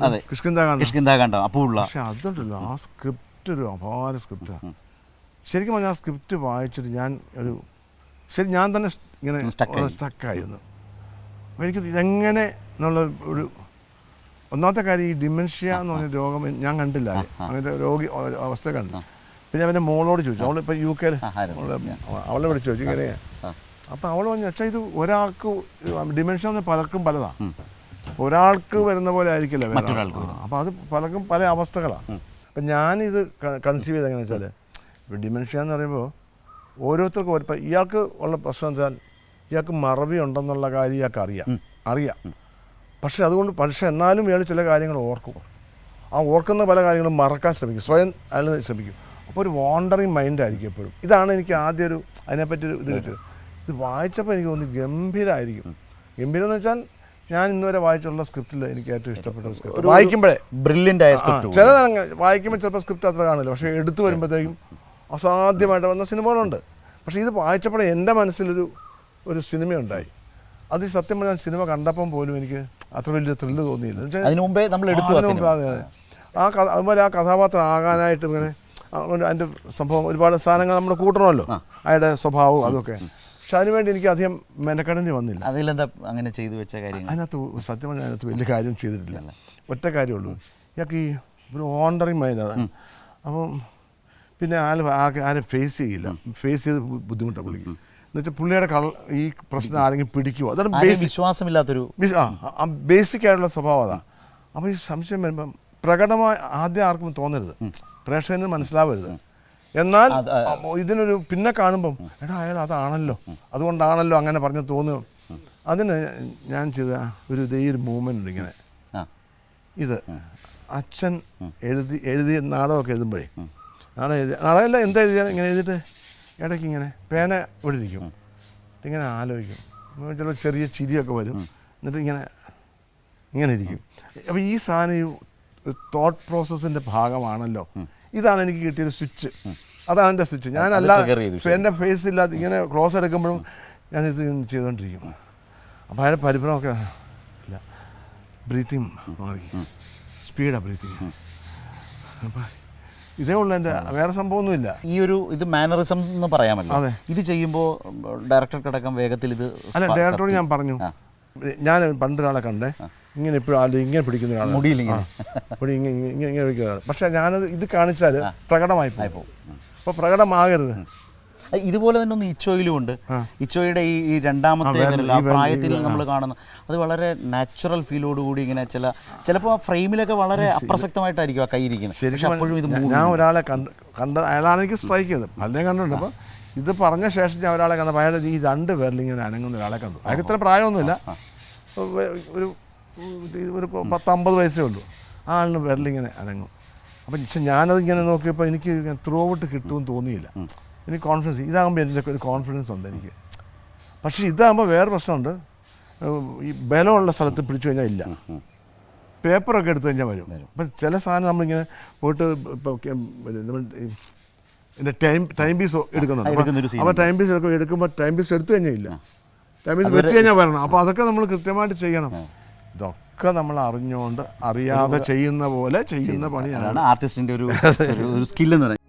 അതെ. കിഷ്കിന്താകാണ്ട് കിഷ്കിന്താകാണ്ടം അപ്പുള്ള പക്ഷെ അതുണ്ടല്ലോ ആ സ്ക്രിപ്റ്റ് ഒരു അപാര സ്ക്രിപ്റ്റാണ് ശരിക്കും പറഞ്ഞാൽ ആ സ്ക്രിപ്റ്റ് വായിച്ചിട്ട് ഞാൻ ഒരു ശരി ഞാൻ തന്നെ ഇങ്ങനെ. സ്റ്റക്കായിരുന്നു അപ്പോൾ എനിക്ക് ഇതെങ്ങനെ എന്നുള്ള ഒരു ഒന്നാമത്തെ കാര്യം ഈ ഡിമെൻഷ്യ എന്ന് പറഞ്ഞ രോഗം ഞാൻ കണ്ടില്ല. അങ്ങനത്തെ രോഗി അവസ്ഥ കണ്ടു. പിന്നെ അവന്റെ മോളോട് ചോദിച്ചു. അവൾ ഇപ്പം യു കെയിൽ അവളെ വിളിച്ചു. ചോദിച്ചു ഇങ്ങനെയാണ് അപ്പം അവൾ പറഞ്ഞു അച്ഛാ ഇത് ഒരാൾക്ക് ഡിമെൻഷ്യ എന്ന് പലർക്കും പലതാണ് ഒരാൾക്ക് വരുന്ന പോലെ ആയിരിക്കില്ല മറ്റൊരാൾക്ക് അപ്പോൾ അത് പലർക്കും പല അവസ്ഥകളാണ്. അപ്പം ഞാനിത് കൺസീവ് ചെയ്ത് എങ്ങനെ വെച്ചാൽ ഡിമെൻഷ്യ എന്ന് പറയുമ്പോൾ ഓരോരുത്തർക്കും ഒരു ഇയാൾക്ക് ഉള്ള പ്രശ്നം എന്താ ഇയാൾക്ക് മറവി ഉണ്ടെന്നുള്ള കാര്യം ഇയാൾക്ക് അറിയാം. അറിയാം. പക്ഷേ അതുകൊണ്ട് പക്ഷേ എന്നാലും ഇയാൾ ചില കാര്യങ്ങൾ ഓർക്കും. ആ ഓർക്കുന്ന പല കാര്യങ്ങളും മറക്കാൻ ശ്രമിക്കും. സ്വയം അയാൾ ശ്രമിക്കും. അപ്പോൾ ഒരു വാണ്ടറിങ് മൈൻഡായിരിക്കും എപ്പോഴും. ഇതാണ് എനിക്ക് ആദ്യ ഒരു അതിനെപ്പറ്റി ഒരു ഇത് കിട്ടിയത്. ഇത് വായിച്ചപ്പോൾ എനിക്ക് തോന്നി ഗംഭീരമായിരിക്കും ഗംഭീരം എന്ന് വെച്ചാൽ ഞാൻ ഇന്നുവരെ വായിച്ചുള്ള സ്ക്രിപ്റ്റിൽ എനിക്ക് ഏറ്റവും ഇഷ്ടപ്പെട്ട സ്ക്രിപ്റ്റ്. വായിക്കുമ്പോഴേ ബ്രില്യന്റ് ആയ സ്ക്രിപ്റ്റ് ചില വായിക്കുമ്പോൾ ചിലപ്പോൾ സ്ക്രിപ്റ്റ് അത്ര കാണില്ല. പക്ഷേ എടുത്തു വരുമ്പോഴത്തേക്കും അസാധ്യമായിട്ട് വന്ന സിനിമകളുണ്ട് പക്ഷേ ഇത് വായിച്ചപ്പോഴേ എന്റെ മനസ്സിലൊരു ഒരു സിനിമയുണ്ടായി. അത് സത്യം പറഞ്ഞാൽ സിനിമ കണ്ടപ്പം പോലും എനിക്ക് അത്ര വലിയ ത്രില്ല് തോന്നിയില്ല. അതിനു മുമ്പേ നമ്മൾ എടുത്തു ആ കഥ അതുപോലെ ആ കഥാപാത്രം ആകാനായിട്ട് ഇങ്ങനെ അതിന്റെ സംഭവം ഒരുപാട് സാധനങ്ങൾ നമ്മൾ കൂട്ടണമല്ലോ. അയാളുടെ സ്വഭാവവും അതൊക്കെ. പക്ഷെ അതിനുവേണ്ടി എനിക്ക് അധികം മെനക്കെടേണ്ടി വന്നില്ല. അതിലെന്താ അങ്ങനെ ചെയ്തു വെച്ച കാര്യം അതിനകത്ത് സത്യം പറഞ്ഞാൽ അതിനകത്ത് വലിയ കാര്യം ചെയ്തിട്ടില്ല. ഒറ്റ കാര്യമുള്ളൂ. ഇയാൾക്ക് ഈ ഒരു ഓണ്ടറിങ് മൈൻഡ് അതാണ് അപ്പം പിന്നെ ആൾ ആരെ ഫേസ് ചെയ്യില്ല. ഫേസ് ചെയ്ത് ബുദ്ധിമുട്ടാണ് പുള്ളിക്ക്. എന്നുവെച്ചാൽ പുള്ളിയുടെ കള ഈ പ്രശ്നം ആരെങ്കിലും പിടിക്കുമോ അതാണ് ബേസിക് വിശ്വാസമില്ലാത്തൊരു ആ ബേസിക് ആയിട്ടുള്ള സ്വഭാവം അതാണ് അപ്പോൾ ഈ സംശയം വരുമ്പം പ്രകടമായി ആദ്യം ആർക്കും തോന്നരുത്. പ്രേക്ഷകന് മനസ്സിലാവരുത്. എന്നാൽ ഇതിനൊരു പിന്നെ കാണുമ്പം എടാ അയാൾ അതാണല്ലോ. അതുകൊണ്ടാണല്ലോ അങ്ങനെ പറഞ്ഞ് തോന്നുക. അതിന് ഞാൻ ചെയ്ത ഒരു ഇതേ ഒരു മൂവ്മെന്റ് ഉണ്ട് ഇങ്ങനെ. ഇത് അച്ഛൻ എഴുതി എഴുതിയ നാടകമൊക്കെ എഴുതുമ്പോഴേ. നാടകം എഴുതി നാടകമല്ല എന്താ എഴുതിയാൽ ഇങ്ങനെ എഴുതിയിട്ട് ഇടയ്ക്ക് ഇങ്ങനെ പേന എഴുതിക്കും ഇങ്ങനെ ആലോചിക്കും. ചിലപ്പോൾ ചെറിയ ചിരിയൊക്കെ വരും. എന്നിട്ട് ഇങ്ങനെ ഇങ്ങനെ ഇരിക്കും. അപ്പോൾ ഈ സാധനം ഈ തോട്ട് പ്രോസസ്സിന്റെ ഭാഗമാണല്ലോ. ഇതാണ് എനിക്ക് കിട്ടിയൊരു സ്വിച്ച്. അതാണ് എന്റെ സ്വിച്ച്. ഞാനല്ല എന്റെ ഫേസ് ഇല്ലാതെ ഇങ്ങനെ ക്ലോസ് എടുക്കുമ്പോഴും ഞാൻ ഇത് ചെയ്തുകൊണ്ടിരിക്കും. അപ്പോൾ അതിന്റെ പരിഭ്രമൊക്കെ ഇല്ല. ബ്രീത്തിങ് മാറി. സ്പീഡാണ് ബ്രീത്തിങ് അപ്പം ഇതേ ഉള്ളൂ എന്റെ വേറെ സംഭവമൊന്നുമില്ല. ഈ ഒരു ഇത് മാനറിസം എന്ന് പറയാമല്ലോ. അതെ. ഇത് ചെയ്യുമ്പോൾ ഡയറക്ടർക്കടക്കം വേഗത്തിൽ ഇത് അല്ല ഡയറക്ടറോട് ഞാൻ പറഞ്ഞു. ഞാൻ പണ്ട് ഒരാളെ കണ്ടേ. ഇങ്ങനെ എപ്പോഴും ആൾ ഇങ്ങനെ പിടിക്കുന്ന ഒരാളാണ്. മുടിയിലിങ്ങനെ. മുടി ഇങ്ങനെ ഇങ്ങനെ ഇങ്ങനെ പിടിക്കുന്ന ഒരാൾ പക്ഷേ ഞാനത് ഇത് കാണിച്ചാൽ പ്രകടമായി പോകും. അപ്പോൾ പ്രകടമാകരുത്. ഇതുപോലെ തന്നെ ഒന്ന് ഇച്ചോയിലും ഉണ്ട്. ഇച്ചോയുടെ ഈ ഈ രണ്ടാമത്തെ പ്രായത്തിൽ നമ്മൾ കാണുന്ന അത് വളരെ നാച്ചുറൽ ഫീലോട് കൂടി ഇങ്ങനെ ചില ചിലപ്പോൾ ആ ഫ്രെയിമിലൊക്കെ വളരെ അപ്രസക്തമായിട്ടായിരിക്കും ആ കൈയിരിക്കുന്നത് അപ്പോഴും ഇത് ഞാൻ- ഒരാളെ കണ്ട് കണ്ട അയാളാണ് എനിക്ക് സ്ട്രൈക്ക് ചെയ്തത് അല്ലേ കണ്ടിട്ടുണ്ട് അപ്പോൾ ഇത് പറഞ്ഞ ശേഷം ഞാൻ ഒരാളെ കണ്ടപ്പോൾ അയാൾ ഈ രണ്ട് പേരിൽ ഇങ്ങനെ അനങ്ങുന്ന ഒരാളെ കണ്ടു. അയാൾക്ക് ഇത്ര പ്രായമൊന്നുമില്ല. ഒരു ഒരു പത്തമ്പത് വയസ്സേ ഉള്ളൂ. ആ ആളിന് വിരലിങ്ങനെ അനങ്ങും. അപ്പം പക്ഷെ ഞാനത് ഇങ്ങനെ നോക്കിയപ്പോൾ എനിക്ക് ത്രൂ ഔട്ട് കിട്ടുമെന്ന് തോന്നിയില്ല. എനിക്ക് കോൺഫിഡൻസ് ഇതാകുമ്പോൾ എന്റെ ഒരു കോൺഫിഡൻസ് ഉണ്ട് എനിക്ക്. പക്ഷേ ഇതാകുമ്പോൾ വേറെ പ്രശ്നമുണ്ട്. ഈ ബലമുള്ള സ്ഥലത്ത് പിടിച്ചു കഴിഞ്ഞാൽ ഇല്ല. പേപ്പറൊക്കെ എടുത്തു കഴിഞ്ഞാൽ വരും. അപ്പം ചില സാധനം നമ്മളിങ്ങനെ പോയിട്ട് ഇപ്പോൾ എന്റെ ടൈം ടൈം പീസ് എടുക്കുന്നുണ്ട്. അപ്പോൾ ടൈം പീസ് എടുക്കുമ്പോൾ ടൈം പീസ് എടുത്തു കഴിഞ്ഞാൽ ഇല്ല. ടൈം പീസ് വെച്ച് കഴിഞ്ഞാൽ വരണം. അപ്പോൾ അതൊക്കെ നമ്മൾ കൃത്യമായിട്ട് ചെയ്യണം. ഇതൊക്കെ നമ്മൾ അറിഞ്ഞുകൊണ്ട് അറിയാതെ ചെയ്യുന്ന പോലെ ചെയ്യുന്ന പണിയാണ്. ആർട്ടിസ്റ്റിന്റെ ഒരു സ്കില്ലെന്ന് പറയുന്നത്.